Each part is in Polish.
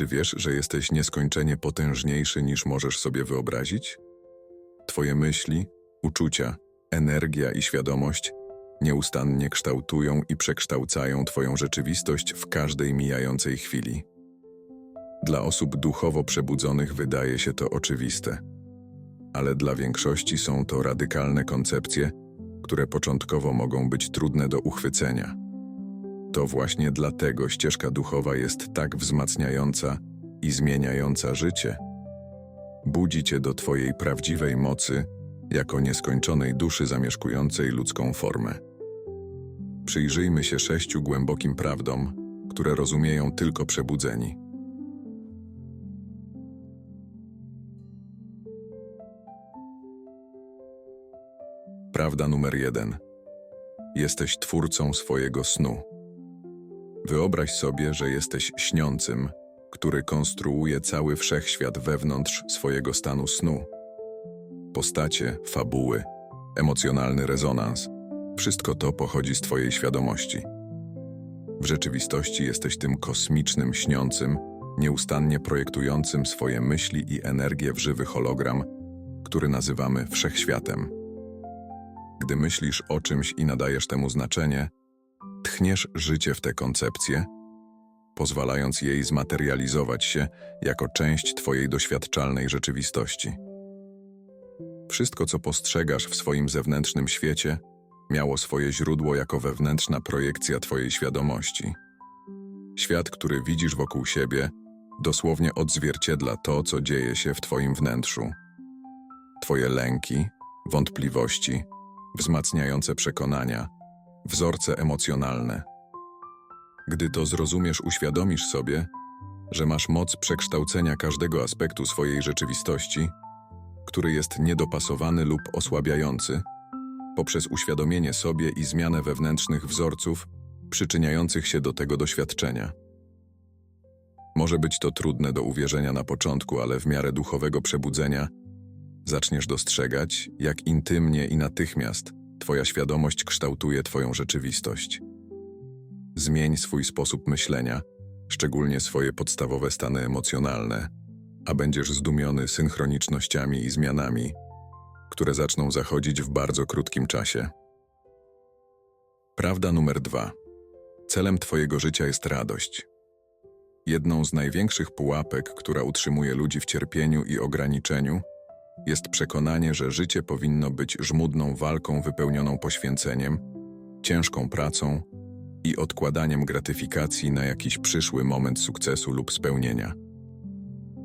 Czy wiesz, że jesteś nieskończenie potężniejszy niż możesz sobie wyobrazić? Twoje myśli, uczucia, energia i świadomość nieustannie kształtują i przekształcają Twoją rzeczywistość w każdej mijającej chwili. Dla osób duchowo przebudzonych wydaje się to oczywiste, ale dla większości są to radykalne koncepcje, które początkowo mogą być trudne do uchwycenia. To właśnie dlatego ścieżka duchowa jest tak wzmacniająca i zmieniająca życie. Budzi cię do Twojej prawdziwej mocy jako nieskończonej duszy zamieszkującej ludzką formę. Przyjrzyjmy się sześciu głębokim prawdom, które rozumieją tylko przebudzeni. Prawda numer jeden. Jesteś twórcą swojego snu. Wyobraź sobie, że jesteś śniącym, który konstruuje cały wszechświat wewnątrz swojego stanu snu. Postacie, fabuły, emocjonalny rezonans wszystko to pochodzi z Twojej świadomości. W rzeczywistości jesteś tym kosmicznym śniącym, nieustannie projektującym swoje myśli i energię w żywy hologram, który nazywamy wszechświatem. Gdy myślisz o czymś i nadajesz temu znaczenie, tchniesz życie w tę koncepcję, pozwalając jej zmaterializować się jako część Twojej doświadczalnej rzeczywistości. Wszystko, co postrzegasz w swoim zewnętrznym świecie, miało swoje źródło jako wewnętrzna projekcja Twojej świadomości. Świat, który widzisz wokół siebie, dosłownie odzwierciedla to, co dzieje się w Twoim wnętrzu. Twoje lęki, wątpliwości, wzmacniające przekonania, wzorce emocjonalne. Gdy to zrozumiesz, uświadomisz sobie, że masz moc przekształcenia każdego aspektu swojej rzeczywistości, który jest niedopasowany lub osłabiający, poprzez uświadomienie sobie i zmianę wewnętrznych wzorców przyczyniających się do tego doświadczenia. Może być to trudne do uwierzenia na początku, ale w miarę duchowego przebudzenia zaczniesz dostrzegać, jak intymnie i natychmiast Twoja świadomość kształtuje Twoją rzeczywistość. Zmień swój sposób myślenia, szczególnie swoje podstawowe stany emocjonalne, a będziesz zdumiony synchronicznościami i zmianami, które zaczną zachodzić w bardzo krótkim czasie. Prawda numer dwa. Celem Twojego życia jest radość. Jedną z największych pułapek, która utrzymuje ludzi w cierpieniu i ograniczeniu, jest przekonanie, że życie powinno być żmudną walką wypełnioną poświęceniem, ciężką pracą i odkładaniem gratyfikacji na jakiś przyszły moment sukcesu lub spełnienia.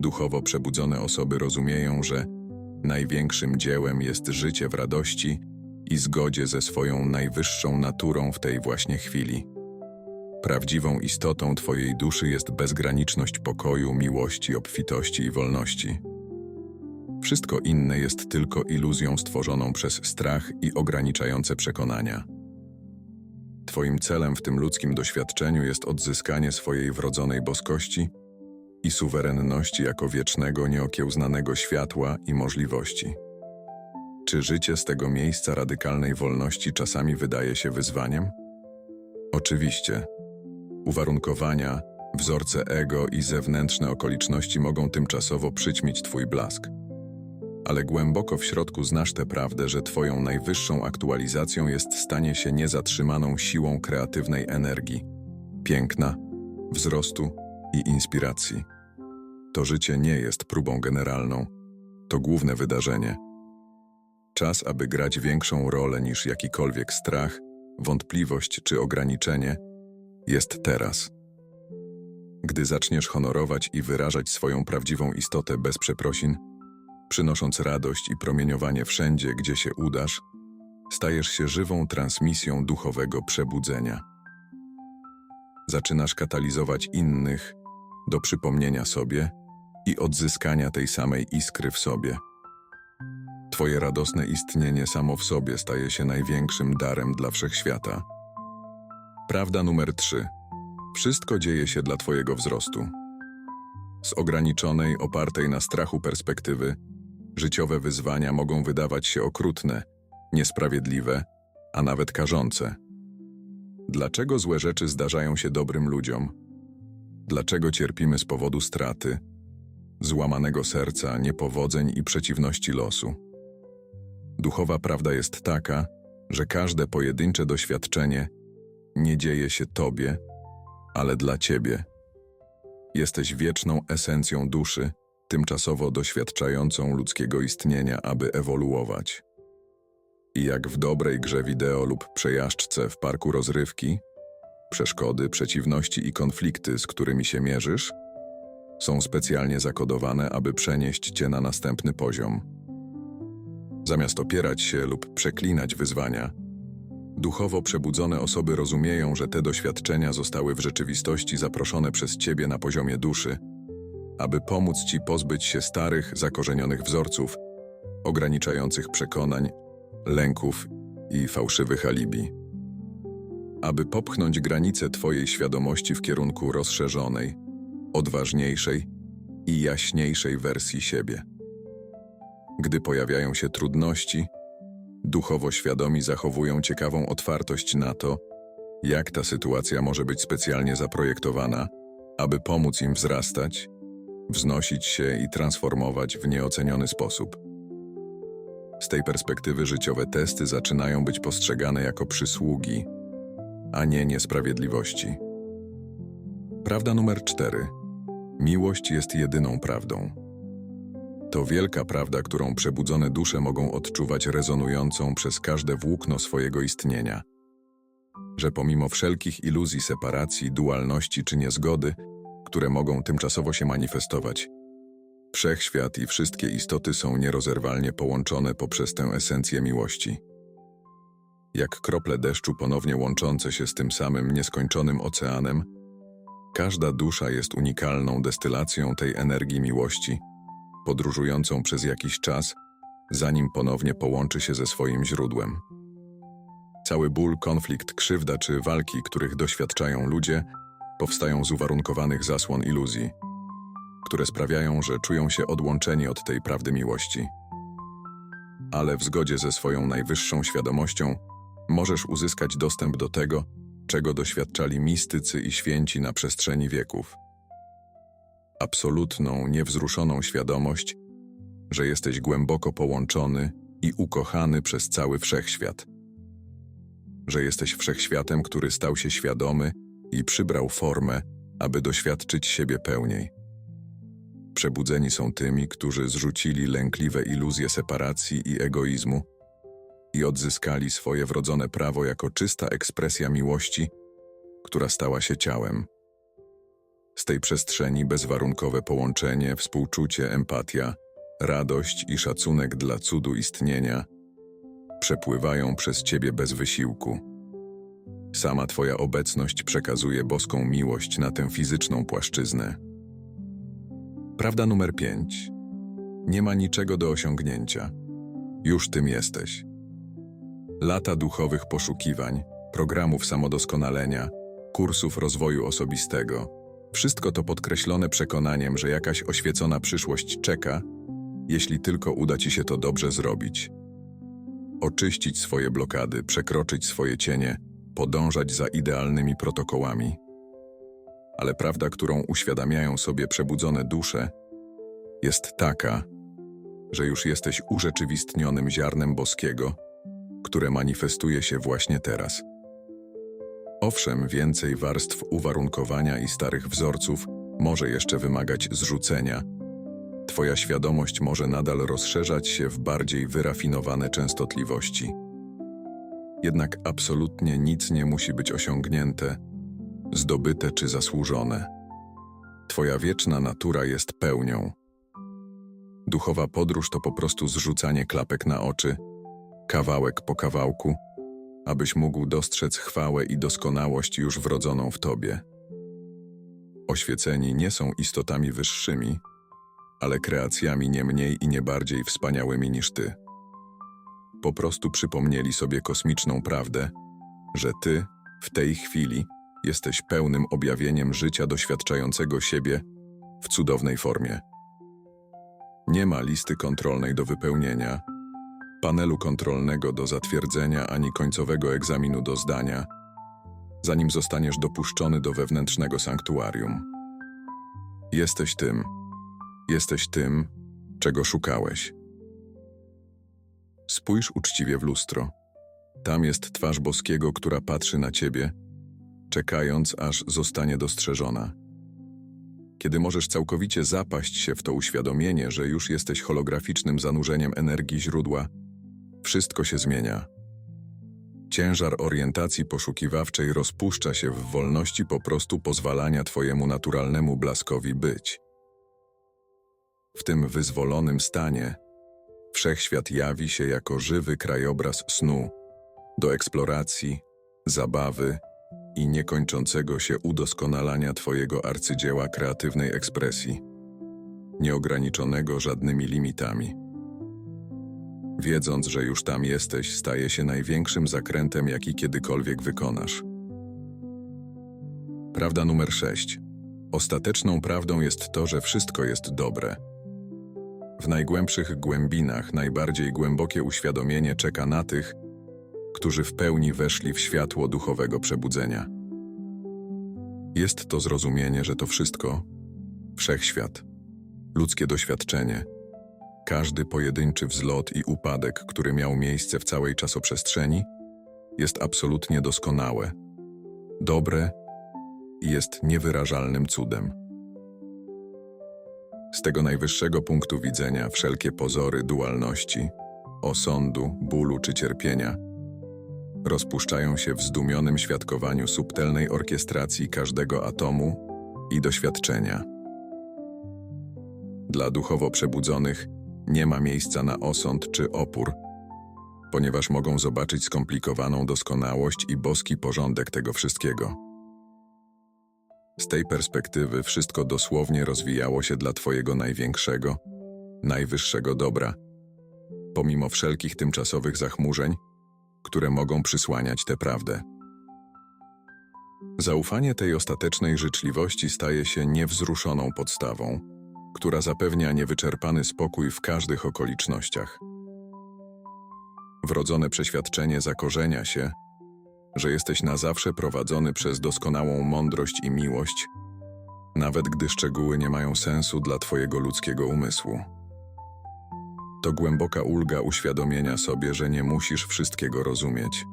Duchowo przebudzone osoby rozumieją, że największym dziełem jest życie w radości i zgodzie ze swoją najwyższą naturą w tej właśnie chwili. Prawdziwą istotą Twojej duszy jest bezgraniczność pokoju, miłości, obfitości i wolności. Wszystko inne jest tylko iluzją stworzoną przez strach i ograniczające przekonania. Twoim celem w tym ludzkim doświadczeniu jest odzyskanie swojej wrodzonej boskości i suwerenności jako wiecznego, nieokiełznanego światła i możliwości. Czy życie z tego miejsca radykalnej wolności czasami wydaje się wyzwaniem? Oczywiście. Uwarunkowania, wzorce ego i zewnętrzne okoliczności mogą tymczasowo przyćmić Twój blask ale głęboko w środku znasz tę prawdę, że Twoją najwyższą aktualizacją jest stanie się niezatrzymaną siłą kreatywnej energii, piękna, wzrostu i inspiracji. To życie nie jest próbą generalną, to główne wydarzenie. Czas, aby grać większą rolę niż jakikolwiek strach, wątpliwość czy ograniczenie, jest teraz. Gdy zaczniesz honorować i wyrażać swoją prawdziwą istotę bez przeprosin, przynosząc radość i promieniowanie wszędzie, gdzie się udasz, stajesz się żywą transmisją duchowego przebudzenia. Zaczynasz katalizować innych do przypomnienia sobie i odzyskania tej samej iskry w sobie. Twoje radosne istnienie samo w sobie staje się największym darem dla wszechświata. Prawda numer 3. Wszystko dzieje się dla Twojego wzrostu. Z ograniczonej, opartej na strachu perspektywy, życiowe wyzwania mogą wydawać się okrutne, niesprawiedliwe, a nawet karzące. Dlaczego złe rzeczy zdarzają się dobrym ludziom? Dlaczego cierpimy z powodu straty, złamanego serca, niepowodzeń i przeciwności losu? Duchowa prawda jest taka, że każde pojedyncze doświadczenie nie dzieje się Tobie, ale dla Ciebie. Jesteś wieczną esencją duszy, tymczasowo doświadczającą ludzkiego istnienia, aby ewoluować. I jak w dobrej grze wideo lub przejażdżce w parku rozrywki, przeszkody, przeciwności i konflikty, z którymi się mierzysz, są specjalnie zakodowane, aby przenieść cię na następny poziom. Zamiast opierać się lub przeklinać wyzwania, duchowo przebudzone osoby rozumieją, że te doświadczenia zostały w rzeczywistości zaproszone przez ciebie na poziomie duszy, aby pomóc ci pozbyć się starych, zakorzenionych wzorców, ograniczających przekonań, lęków i fałszywych alibi. Aby popchnąć granice Twojej świadomości w kierunku rozszerzonej, odważniejszej i jaśniejszej wersji siebie. Gdy pojawiają się trudności, duchowo świadomi zachowują ciekawą otwartość na to, jak ta sytuacja może być specjalnie zaprojektowana, aby pomóc im wzrastać, wznosić się i transformować w nieoceniony sposób. Z tej perspektywy życiowe testy zaczynają być postrzegane jako przysługi, a nie niesprawiedliwości. Prawda numer cztery. Miłość jest jedyną prawdą. To wielka prawda, którą przebudzone dusze mogą odczuwać rezonującą przez każde włókno swojego istnienia. Że pomimo wszelkich iluzji separacji, dualności czy niezgody, które mogą tymczasowo się manifestować, wszechświat i wszystkie istoty są nierozerwalnie połączone poprzez tę esencję miłości. Jak krople deszczu ponownie łączące się z tym samym nieskończonym oceanem, każda dusza jest unikalną destylacją tej energii miłości, podróżującą przez jakiś czas, zanim ponownie połączy się ze swoim źródłem. Cały ból, konflikt, krzywda czy walki, których doświadczają ludzie, powstają z uwarunkowanych zasłon iluzji, które sprawiają, że czują się odłączeni od tej prawdy miłości. Ale w zgodzie ze swoją najwyższą świadomością możesz uzyskać dostęp do tego, czego doświadczali mistycy i święci na przestrzeni wieków. Absolutną, niewzruszoną świadomość, że jesteś głęboko połączony i ukochany przez cały wszechświat. Że jesteś wszechświatem, który stał się świadomy i przybrał formę, aby doświadczyć siebie pełniej. Przebudzeni są tymi, którzy zrzucili lękliwe iluzje separacji i egoizmu i odzyskali swoje wrodzone prawo jako czysta ekspresja miłości, która stała się ciałem. Z tej przestrzeni bezwarunkowe połączenie, współczucie, empatia, radość i szacunek dla cudu istnienia przepływają przez Ciebie bez wysiłku. Sama Twoja obecność przekazuje boską miłość na tę fizyczną płaszczyznę. Prawda numer 5. Nie ma niczego do osiągnięcia. Już tym jesteś. Lata duchowych poszukiwań, programów samodoskonalenia, kursów rozwoju osobistego. Wszystko to podkreślone przekonaniem, że jakaś oświecona przyszłość czeka, jeśli tylko uda ci się to dobrze zrobić. Oczyścić swoje blokady, przekroczyć swoje cienie, podążać za idealnymi protokołami. Ale prawda, którą uświadamiają sobie przebudzone dusze, jest taka, że już jesteś urzeczywistnionym ziarnem boskiego, które manifestuje się właśnie teraz. Owszem, więcej warstw uwarunkowania i starych wzorców może jeszcze wymagać zrzucenia. Twoja świadomość może nadal rozszerzać się w bardziej wyrafinowane częstotliwości. Jednak absolutnie nic nie musi być osiągnięte, zdobyte czy zasłużone. Twoja wieczna natura jest pełnią. Duchowa podróż to po prostu zrzucanie klapek na oczy, kawałek po kawałku, abyś mógł dostrzec chwałę i doskonałość już wrodzoną w tobie. Oświeceni nie są istotami wyższymi, ale kreacjami nie mniej i nie bardziej wspaniałymi niż ty. Po prostu przypomnieli sobie kosmiczną prawdę, że ty, w tej chwili, jesteś pełnym objawieniem życia doświadczającego siebie w cudownej formie. Nie ma listy kontrolnej do wypełnienia, panelu kontrolnego do zatwierdzenia ani końcowego egzaminu do zdania, zanim zostaniesz dopuszczony do wewnętrznego sanktuarium. Jesteś tym. Jesteś tym, czego szukałeś. Spójrz uczciwie w lustro. Tam jest twarz boskiego, która patrzy na ciebie, czekając, aż zostanie dostrzeżona. Kiedy możesz całkowicie zapaść się w to uświadomienie, że już jesteś holograficznym zanurzeniem energii źródła, wszystko się zmienia. Ciężar orientacji poszukiwawczej rozpuszcza się w wolności po prostu pozwalania Twojemu naturalnemu blaskowi być. W tym wyzwolonym stanie wszechświat jawi się jako żywy krajobraz snu, do eksploracji, zabawy i niekończącego się udoskonalania Twojego arcydzieła kreatywnej ekspresji, nieograniczonego żadnymi limitami. Wiedząc, że już tam jesteś, staje się największym zakrętem, jaki kiedykolwiek wykonasz. Prawda numer 6. Ostateczną prawdą jest to, że wszystko jest dobre. W najgłębszych głębinach najbardziej głębokie uświadomienie czeka na tych, którzy w pełni weszli w światło duchowego przebudzenia. Jest to zrozumienie, że to wszystko wszechświat, ludzkie doświadczenie, każdy pojedynczy wzlot i upadek, który miał miejsce w całej czasoprzestrzeni, jest absolutnie doskonałe, dobre i jest niewyrażalnym cudem. Z tego najwyższego punktu widzenia wszelkie pozory dualności, osądu, bólu czy cierpienia rozpuszczają się w zdumionym świadkowaniu subtelnej orkiestracji każdego atomu i doświadczenia. Dla duchowo przebudzonych nie ma miejsca na osąd czy opór, ponieważ mogą zobaczyć skomplikowaną doskonałość i boski porządek tego wszystkiego. Z tej perspektywy wszystko dosłownie rozwijało się dla Twojego największego, najwyższego dobra, pomimo wszelkich tymczasowych zachmurzeń, które mogą przysłaniać tę prawdę. Zaufanie tej ostatecznej życzliwości staje się niewzruszoną podstawą, która zapewnia niewyczerpany spokój w każdych okolicznościach. Wrodzone przeświadczenie zakorzenia się, że jesteś na zawsze prowadzony przez doskonałą mądrość i miłość, nawet gdy szczegóły nie mają sensu dla Twojego ludzkiego umysłu. To głęboka ulga uświadomienia sobie, że nie musisz wszystkiego rozumieć.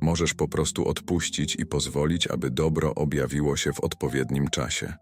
Możesz po prostu odpuścić i pozwolić, aby dobro objawiło się w odpowiednim czasie.